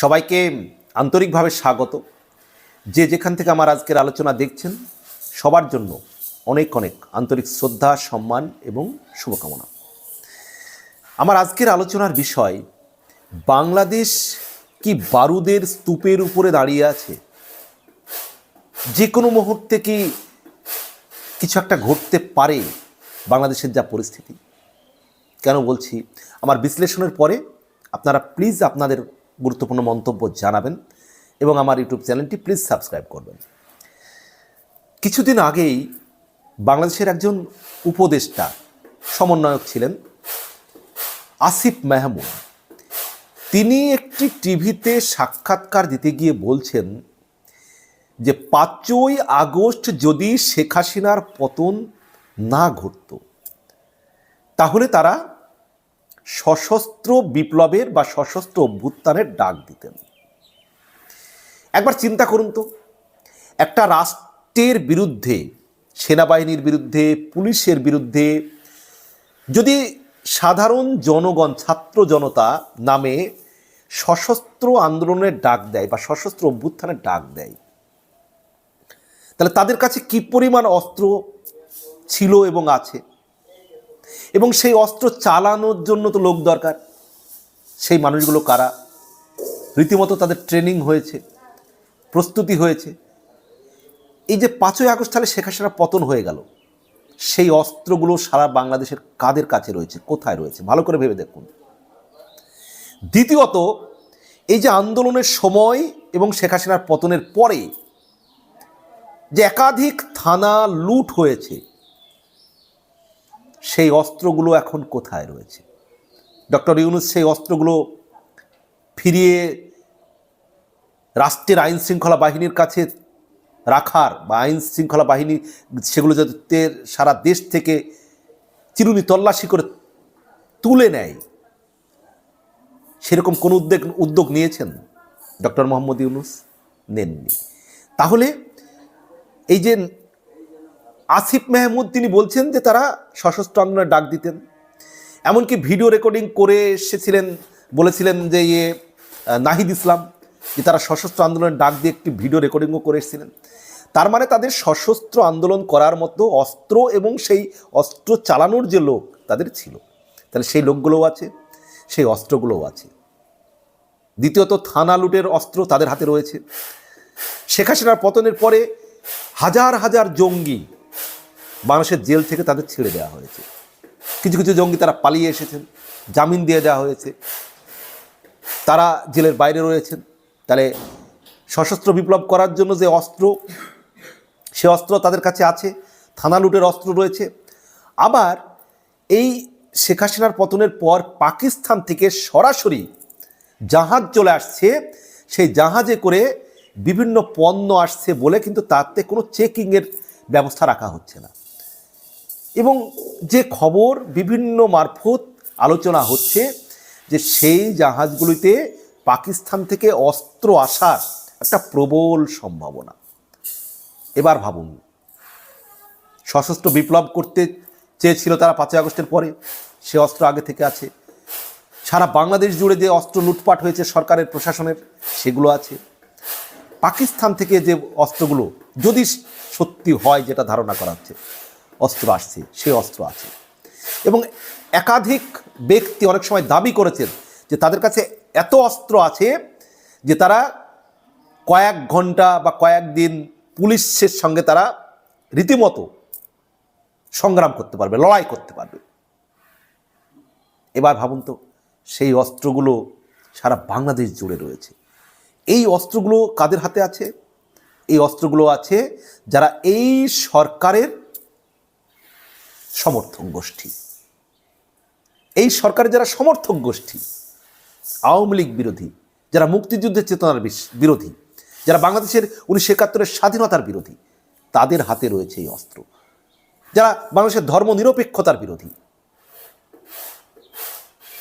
সবাইকে আন্তরিকভাবে স্বাগত। যে যেখান থেকে আমার আজকের আলোচনা দেখছেন, সবার জন্য অনেক অনেক আন্তরিক শ্রদ্ধা, সম্মান এবং শুভকামনা। আমার আজকের আলোচনার বিষয়, বাংলাদেশ কি বারুদের স্তূপের উপরে দাঁড়িয়ে আছে? যে কোনো মুহূর্তে কি কিছু একটা ঘটতে পারে বাংলাদেশের যা পরিস্থিতি? কেন বলছি? আমার বিশ্লেষণের পরে আপনারা প্লিজ আপনাদের গুরুত্বপূর্ণ মন্তব্য জানাবেন এবং আমার ইউটিউব চ্যানেলটি প্লিজ সাবস্ক্রাইব করবেন। কিছুদিন আগেই বাংলাদেশের একজন উপদেষ্টা সমন্বয়ক ছিলেন আসিফ মেহমুদ। তিনি একটি টিভিতে সাক্ষাৎকার দিতে গিয়ে বলছেন যে, পাঁচই আগস্ট যদি শেখ হাসিনার পতন না ঘটত, তাহলে তারা সশস্ত্র বিপ্লবের বা সশস্ত্র অভ্যুত্থানের ডাক দিতেন। একবার চিন্তা করুন তো, একটা রাষ্ট্রের বিরুদ্ধে, সেনাবাহিনীর বিরুদ্ধে, পুলিশের বিরুদ্ধে, যদি সাধারণ জনগণ, ছাত্র জনতা নামে সশস্ত্র আন্দোলনের ডাক দেয় বা সশস্ত্র অভ্যুত্থানের ডাক দেয়, তাহলে তাদের কাছে কি পরিমাণ অস্ত্র ছিল এবং আছে? এবং সেই অস্ত্র চালানোর জন্য তো লোক দরকার। সেই মানুষগুলো কারা? রীতিমতো তাদের ট্রেনিং হয়েছে, প্রস্তুতি হয়েছে। এই যে পাঁচই আগস্ট সালে শেখ হাসিনা পতন হয়ে গেল। সেই অস্ত্রগুলো সারা বাংলাদেশের কাদের কাছে রয়েছে? কোথায় রয়েছে? ভালো করে ভেবে দেখুন। দ্বিতীয়ত, এই যে আন্দোলনের সময় এবং শেখ হাসিনার পতনের পরে যে একাধিক থানা লুট হয়েছে সেই অস্ত্রগুলো এখন কোথায় রয়েছে? ডক্টর ইউনুস সেই অস্ত্রগুলো ফিরিয়ে রাষ্ট্রের আইন শৃঙ্খলা বাহিনীর কাছে রাখার বা আইন শৃঙ্খলা বাহিনী সেগুলো যাতে সারা দেশ থেকে চিরুনি তল্লাশি করে তুলে নেয়, সেরকম কোন উদ্যোগ উদ্যোগ নিয়েছেন ডক্টর মোহাম্মদ ইউনুস? নেননি। তাহলে এই যে আসিফ মেহমুদ, তিনি বলছেন যে তারা সশস্ত্র আন্দোলনের ডাক দিতেন। এমনকি ভিডিও রেকর্ডিং করে এসেছিলেন, বলেছিলেন যে ইয়ে নাহিদ ইসলাম, যে তারা সশস্ত্র আন্দোলনের ডাক দিয়ে একটি ভিডিও রেকর্ডিংও করে এসেছিলেন। তার মানে তাদের সশস্ত্র আন্দোলন করার মতো অস্ত্র এবং সেই অস্ত্র চালানোর যে লোক তাদের ছিল। তাহলে সেই লোকগুলোও আছে, সেই অস্ত্রগুলোও আছে। দ্বিতীয়ত, থানা লুটের অস্ত্র তাদের হাতে রয়েছে। শেখ হাসিনার পতনের পরে হাজার হাজার জঙ্গি বাংলাদেশের জেল থেকে তাদের ছেড়ে দেওয়া হয়েছে। কিছু কিছু জঙ্গি তারা পালিয়ে এসেছেন, জামিন দিয়ে দেওয়া হয়েছে। তারা জেলের বাইরে রয়েছেন। তাহলে সশস্ত্র বিপ্লব করার জন্য যে অস্ত্র, সে অস্ত্র তাদের কাছে আছে, থানা লুটের অস্ত্র রয়েছে। আবার এই শেখ হাসিনার পতনের পর পাকিস্তান থেকে সরাসরি জাহাজ চলে আসছে। সেই জাহাজে করে বিভিন্ন পণ্য আসছে বলে কিন্তু তাতে কোনো চেকিংয়ের ব্যবস্থা রাখা হচ্ছে না। এবং যে খবর বিভিন্ন মারফত আলোচনা হচ্ছে যে সেই জাহাজগুলিতে পাকিস্তান থেকে অস্ত্র আসার একটা প্রবল সম্ভাবনা। এবার ভাবুন, সশস্ত্র বিপ্লব করতে চেয়েছিল তারা পাঁচই আগস্টের পরে, সে অস্ত্র আগে থেকে আছে। সারা বাংলাদেশ জুড়ে যে অস্ত্র লুটপাট হয়েছে সরকারের, প্রশাসনের, সেগুলো আছে। পাকিস্তান থেকে যে অস্ত্রগুলো যদি সত্যি হয়, যেটা ধারণা করা হচ্ছে অস্ত্র আসছে সে অস্ত্র আছে। এবং একাধিক ব্যক্তি অনেক সময় দাবি করেছেন যে তাদের কাছে এত অস্ত্র আছে যে তারা কয়েক ঘণ্টা বা কয়েকদিন পুলিশের সঙ্গে তারা রীতিমতো সংগ্রাম করতে পারবে, লড়াই করতে পারবে। এবার ভাবুন তো, সেই অস্ত্রগুলো সারা বাংলাদেশ জুড়ে রয়েছে। এই অস্ত্রগুলো কাদের হাতে আছে? এই অস্ত্রগুলো আছে যারা এই সরকারের সমর্থক গোষ্ঠী। এই সরকারের যারা সমর্থক গোষ্ঠী, আওয়ামী লীগ বিরোধী, যারা মুক্তিযুদ্ধের চেতনার বিরোধী, যারা বাংলাদেশের উনিশশো একাত্তরের স্বাধীনতার বিরোধী, তাদের হাতে রয়েছে এই অস্ত্র। যারা বাংলাদেশের ধর্ম নিরপেক্ষতার বিরোধী,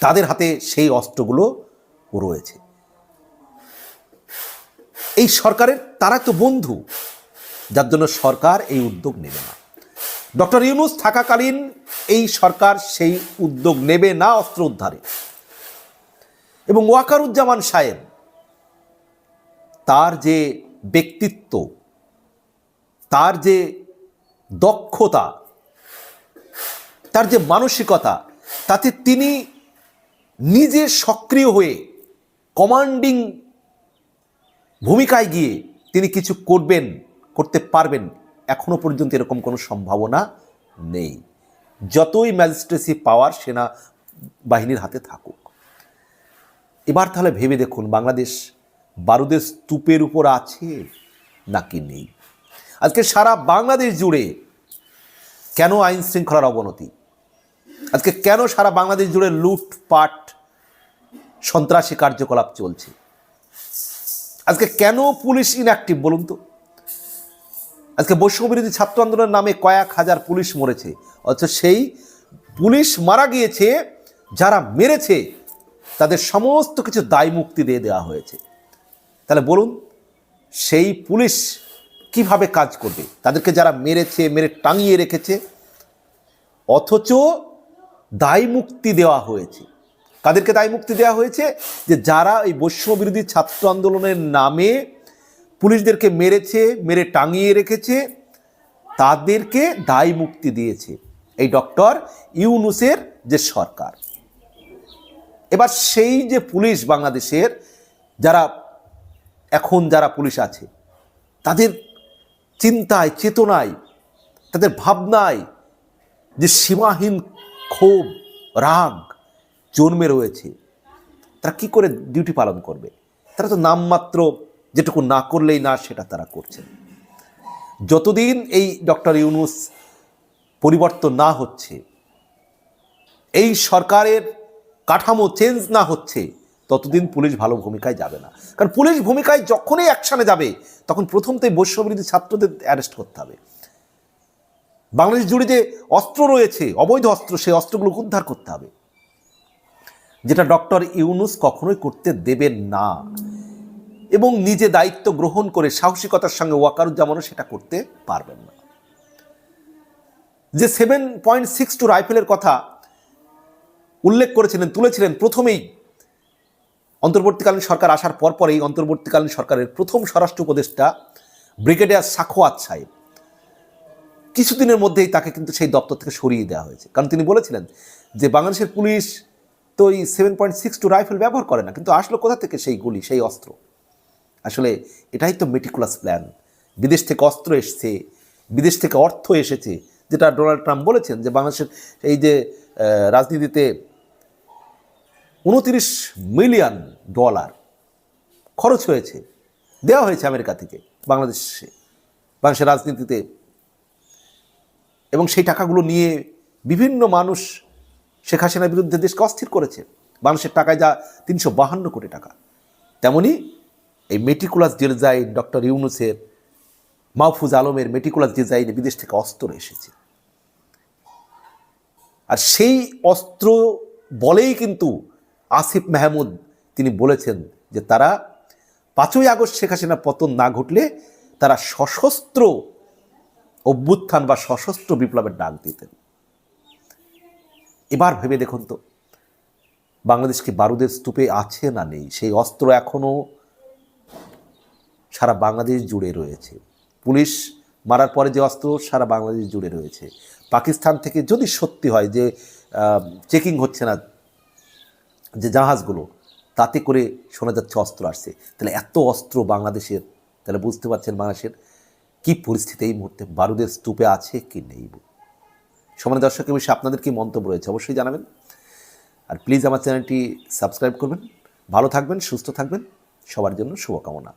তাদের হাতে সেই অস্ত্রগুলো রয়েছে। এই সরকারের, তারা তো বন্ধু, যার জন্য সরকার এই উদ্যোগ নেবে না। ডক্টর ইউনুস থাকাকালীন এই সরকার সেই উদ্যোগ নেবে না অস্ত্র উদ্ধারে। এবং ওয়াকারুজ্জামান সাহেব তার যে ব্যক্তিত্ব, তার যে দক্ষতা, তার যে মানসিকতা, তাতে তিনি নিজে সক্রিয় হয়ে কমান্ডিং ভূমিকায় গিয়ে তিনি কিছু করবেন, করতে পারবেন এখনও পর্যন্ত এরকম কোনো সম্ভাবনা নেই। যতই ম্যাজিস্ট্রেসি পাওয়ার সেনা বাহিনীর হাতে থাকুক। এবার তাহলে ভেবে দেখুন, বাংলাদেশ বারুদের স্তূপের উপর আছে নাকি নেই? আজকে সারা বাংলাদেশ জুড়ে কেন আইন শৃঙ্খলার অবনতি? আজকে কেন সারা বাংলাদেশ জুড়ে লুটপাট, সন্ত্রাসী কার্যকলাপ চলছে? আজকে কেন পুলিশ ইনঅ্যাক্টিভ বলুন তো? আজকে বৈশ্যবিরোধী ছাত্র আন্দোলনের নামে কয়েক হাজার পুলিশ মরেছে। অথচ সেই পুলিশ মারা গিয়েছে, যারা মেরেছে, তাদের সমস্ত কিছু দায় মুক্তি দিয়ে দেওয়া হয়েছে। তাহলে বলুন, সেই পুলিশ কীভাবে কাজ করবে? তাদেরকে যারা মেরেছে, মেরে টাঙিয়ে রেখেছে, অথচ দায় মুক্তি দেওয়া হয়েছে। কাদেরকে দায় মুক্তি দেওয়া হয়েছে? যে যারা এই বৈশ্যবিরোধী ছাত্র আন্দোলনের নামে পুলিশদেরকে মেরেছে, মেরে টাঙিয়ে রেখেছে, তাদেরকে দায় মুক্তি দিয়েছে এই ডক্টর ইউনুসের যে সরকার। এবার সেই যে পুলিশ বাংলাদেশের, যারা এখন যারা পুলিশ আছে, তাদের চিন্তায়, চেতনায়, তাদের ভাবনায় যে সীমাহীন ক্ষোভ, রাগ জন্মে রয়েছে, তারা কি করে ডিউটি পালন করবে? তারা তো নামমাত্র যেটুকু না করলেই না, সেটা তারা করছে। যতদিন এই ডক্টর ইউনুস পরিবর্তন না হচ্ছে, এই সরকারের কাঠামো চেঞ্জ না হচ্ছে, ততদিন পুলিশ ভালো ভূমিকায় যাবে না। কারণ পুলিশ ভূমিকায় যখনই অ্যাকশানে যাবে, তখন প্রথমতেই বৈশ্যবিরোধী ছাত্রদের অ্যারেস্ট করতে হবে। বাংলাদেশ জুড়ে যে অস্ত্র রয়েছে, অবৈধ অস্ত্র, সেই অস্ত্রগুলো উদ্ধার করতে হবে। যেটা ডক্টর ইউনুস কখনোই করতে দেবেন না। এবং নিজে দায়িত্ব গ্রহণ করে সাহসিকতার সঙ্গে ওয়াকারুজ্জামানও সেটা করতে পারবেন না। যে সেভেন পয়েন্ট সিক্স টু রাইফেলের কথা উল্লেখ করেছিলেন, তুলেছিলেন প্রথমেই, অন্তর্বর্তীকালীন সরকার আসার পরপরেই অন্তর্বর্তীকালীন সরকারের প্রথম স্বরাষ্ট্র উপদেষ্টা ব্রিগেডিয়ার সাখোয়াত সাহেব। কিছুদিনের মধ্যেই তাকে কিন্তু সেই দপ্তর থেকে সরিয়ে দেওয়া হয়েছে। কারণ তিনি বলেছিলেন যে বাংলাদেশের পুলিশ তো এই seven point six two rifle ব্যবহার করে না, কিন্তু আসলো কোথা থেকে সেই গুলি, সেই অস্ত্র? আসলে এটাই তো মেটিকুলাস প্ল্যান বিদেশ থেকে অস্ত্র এসছে, বিদেশ থেকে অর্থ এসেছে, যেটা ডোনাল্ড ট্রাম্প বলেছেন যে বাংলাদেশের এই যে রাজনীতিতে উনতিরিশ মিলিয়ন ডলার খরচ হয়েছে, দেওয়া হয়েছে আমেরিকা থেকে বাংলাদেশে, বাংলাদেশের রাজনীতিতে। এবং সেই টাকাগুলো নিয়ে বিভিন্ন মানুষ শেখ হাসিনার বিরুদ্ধে দেশকে অস্থির করেছে। মানুষের টাকায় যা তিনশো বাহান্ন কোটি টাকা, তেমনি এই মেটিকুলাস ডিজাইন ডক্টর ইউনুসের মাহফুজ আলমের মেটিকুলাস ডিজাইনে বিদেশ থেকে অস্ত্র এসেছে। আর সেই অস্ত্র বলেই কিন্তু আসিফ মাহমুদ তিনি বলেছেন যে তারা পাঁচই আগস্ট শেখ হাসিনার পতন না ঘটলে তারা সশস্ত্র অভ্যুত্থান বা সশস্ত্র বিপ্লবের ডাক দিতেন। এবার ভেবে দেখুন তো, বাংলাদেশ কি বারুদের স্তূপে আছে না নেই? সেই অস্ত্র এখনও সারা বাংলাদেশ জুড়ে রয়েছে। পুলিশ মারার পরে যে অস্ত্র, সারা বাংলাদেশ জুড়ে রয়েছে। পাকিস্তান থেকে যদি সত্যি হয় যে চেকিং হচ্ছে না, যে জাহাজগুলো, তাতে করে শোনা যাচ্ছে অস্ত্র আসছে। তাহলে এত অস্ত্র বাংলাদেশের, তাহলে বুঝতে পারছেন বাংলাদেশের কি পরিস্থিতি এই মুহূর্তে? বারুদের স্তূপে আছে কি নেই? সমান দর্শকের বিষয়ে আপনাদের কি মন্তব্য রয়েছে অবশ্যই জানাবেন। আর প্লিজ আমার চ্যানেলটি সাবস্ক্রাইব করবেন। ভালো থাকবেন, সুস্থ থাকবেন। সবার জন্য শুভকামনা।